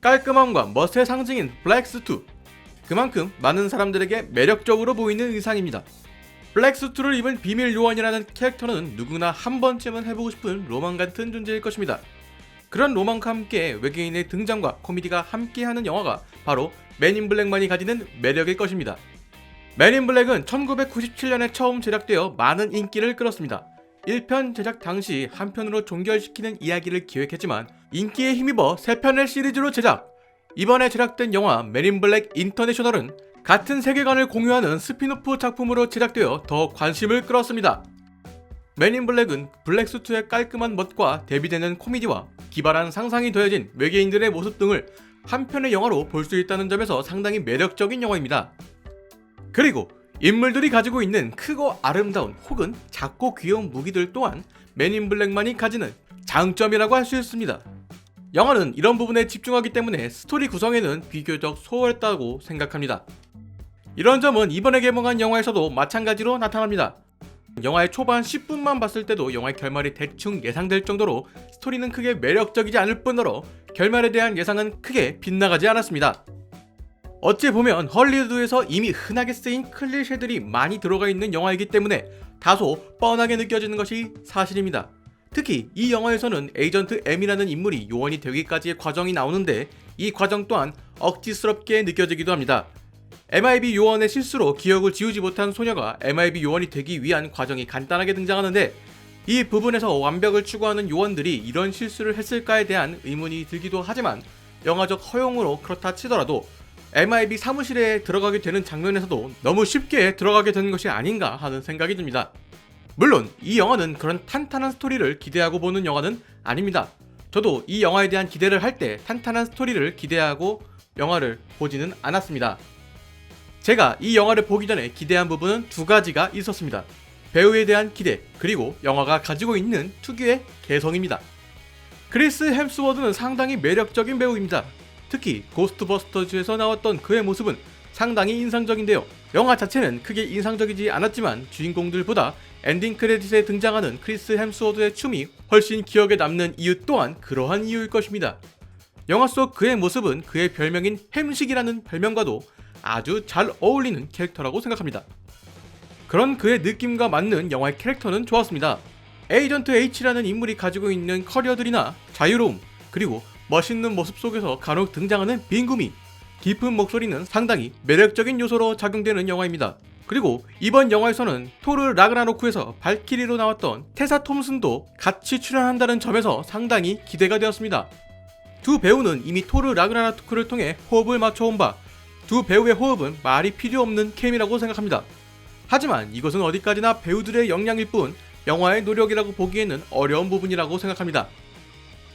깔끔함과 멋의 상징인 블랙스투. 그만큼 많은 사람들에게 매력적으로 보이는 의상입니다. 블랙스투를 입은 비밀 요원이라는 캐릭터는 누구나 한 번쯤은 해보고 싶은 로망 같은 존재일 것입니다. 그런 로망과 함께 외계인의 등장과 코미디가 함께하는 영화가 바로 맨인 블랙만이 가지는 매력일 것입니다. 맨인 블랙은 1997년에 처음 제작되어 많은 인기를 끌었습니다. 1편 제작 당시 한 편으로 종결시키는 이야기를 기획했지만 인기에 힘입어 3편의 시리즈로 제작. 이번에 제작된 영화 맨인 블랙 인터내셔널은 같은 세계관을 공유하는 스피노프 작품으로 제작되어 더 관심을 끌었습니다. 맨인 블랙은 블랙수트의 깔끔한 멋과 대비되는 코미디와 기발한 상상이 더해진 외계인들의 모습 등을 한 편의 영화로 볼 수 있다는 점에서 상당히 매력적인 영화입니다. 그리고 인물들이 가지고 있는 크고 아름다운 혹은 작고 귀여운 무기들 또한 맨인 블랙만이 가지는 장점이라고 할 수 있습니다. 영화는 이런 부분에 집중하기 때문에 스토리 구성에는 비교적 소홀했다고 생각합니다. 이런 점은 이번에 개봉한 영화에서도 마찬가지로 나타납니다. 영화의 초반 10분만 봤을 때도 영화의 결말이 대충 예상될 정도로 스토리는 크게 매력적이지 않을 뿐더러 결말에 대한 예상은 크게 빗나가지 않았습니다. 어찌 보면 헐리우드에서 이미 흔하게 쓰인 클리셰들이 많이 들어가 있는 영화이기 때문에 다소 뻔하게 느껴지는 것이 사실입니다. 특히 이 영화에서는 에이전트 M이라는 인물이 요원이 되기까지의 과정이 나오는데 이 과정 또한 억지스럽게 느껴지기도 합니다. MIB 요원의 실수로 기억을 지우지 못한 소녀가 MIB 요원이 되기 위한 과정이 간단하게 등장하는데 이 부분에서 완벽을 추구하는 요원들이 이런 실수를 했을까에 대한 의문이 들기도 하지만 영화적 허용으로 그렇다 치더라도 MIB 사무실에 들어가게 되는 장면에서도 너무 쉽게 들어가게 되는 것이 아닌가 하는 생각이 듭니다. 물론 이 영화는 그런 탄탄한 스토리를 기대하고 보는 영화는 아닙니다. 저도 이 영화에 대한 기대를 할 때 탄탄한 스토리를 기대하고 영화를 보지는 않았습니다. 제가 이 영화를 보기 전에 기대한 부분은 두 가지가 있었습니다. 배우에 대한 기대, 그리고 영화가 가지고 있는 특유의 개성입니다. 크리스 햄스워드는 상당히 매력적인 배우입니다. 특히 고스트버스터즈에서 나왔던 그의 모습은 상당히 인상적인데요. 영화 자체는 크게 인상적이지 않았지만 주인공들보다 엔딩 크레딧에 등장하는 크리스 햄스워드의 춤이 훨씬 기억에 남는 이유 또한 그러한 이유일 것입니다. 영화 속 그의 모습은 그의 별명인 햄식이라는 별명과도 아주 잘 어울리는 캐릭터라고 생각합니다. 그런 그의 느낌과 맞는 영화의 캐릭터는 좋았습니다. 에이전트 H라는 인물이 가지고 있는 커리어들이나 자유로움, 그리고 멋있는 모습 속에서 간혹 등장하는 빈구미, 깊은 목소리는 상당히 매력적인 요소로 작용되는 영화입니다. 그리고 이번 영화에서는 토르 라그나로크에서 발키리로 나왔던 테사 톰슨도 같이 출연한다는 점에서 상당히 기대가 되었습니다. 두 배우는 이미 토르 라그나로크를 통해 호흡을 맞춰온 바, 두 배우의 호흡은 말이 필요 없는 케미라고 생각합니다. 하지만 이것은 어디까지나 배우들의 역량일 뿐 영화의 노력이라고 보기에는 어려운 부분이라고 생각합니다.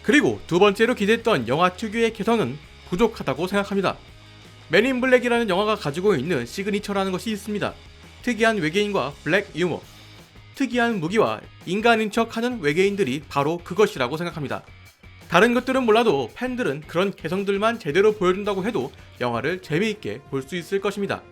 그리고 두 번째로 기대했던 영화 특유의 개성은 부족하다고 생각합니다. 맨인 블랙이라는 영화가 가지고 있는 시그니처라는 것이 있습니다. 특이한 외계인과 블랙 유머, 특이한 무기와 인간인 척 하는 외계인들이 바로 그것이라고 생각합니다. 다른 것들은 몰라도 팬들은 그런 개성들만 제대로 보여준다고 해도 영화를 재미있게 볼 수 있을 것입니다.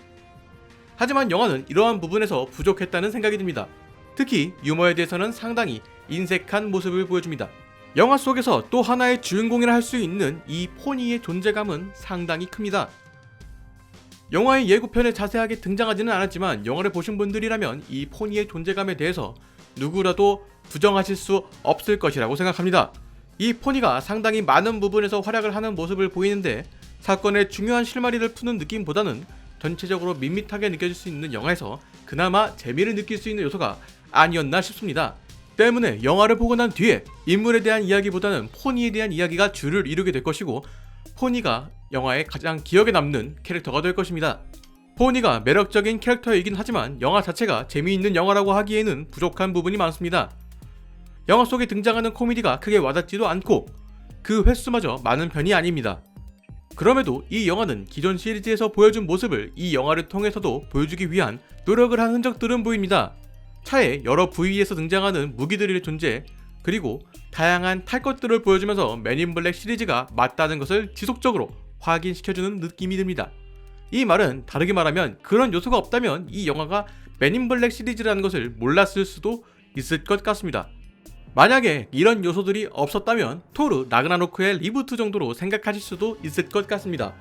하지만 영화는 이러한 부분에서 부족했다는 생각이 듭니다. 특히 유머에 대해서는 상당히 인색한 모습을 보여줍니다. 영화 속에서 또 하나의 주인공이라 할 수 있는 이 포니의 존재감은 상당히 큽니다. 영화의 예고편에 자세하게 등장하지는 않았지만 영화를 보신 분들이라면 이 포니의 존재감에 대해서 누구라도 부정하실 수 없을 것이라고 생각합니다. 이 포니가 상당히 많은 부분에서 활약을 하는 모습을 보이는데 사건의 중요한 실마리를 푸는 느낌보다는 전체적으로 밋밋하게 느껴질 수 있는 영화에서 그나마 재미를 느낄 수 있는 요소가 아니었나 싶습니다. 때문에 영화를 보고 난 뒤에 인물에 대한 이야기보다는 포니에 대한 이야기가 주를 이루게 될 것이고 포니가 영화의 가장 기억에 남는 캐릭터가 될 것입니다. 포니가 매력적인 캐릭터이긴 하지만 영화 자체가 재미있는 영화라고 하기에는 부족한 부분이 많습니다. 영화 속에 등장하는 코미디가 크게 와닿지도 않고 그 횟수마저 많은 편이 아닙니다. 그럼에도 이 영화는 기존 시리즈에서 보여준 모습을 이 영화를 통해서도 보여주기 위한 노력을 한 흔적들은 보입니다. 차에 여러 부위에서 등장하는 무기들의 존재, 그리고 다양한 탈 것들을 보여주면서 맨인 블랙 시리즈가 맞다는 것을 지속적으로 확인시켜주는 느낌이 듭니다. 이 말은 다르게 말하면 그런 요소가 없다면 이 영화가 맨인 블랙 시리즈라는 것을 몰랐을 수도 있을 것 같습니다. 만약에 이런 요소들이 없었다면 토르 라그나로크의 리부트 정도로 생각하실 수도 있을 것 같습니다.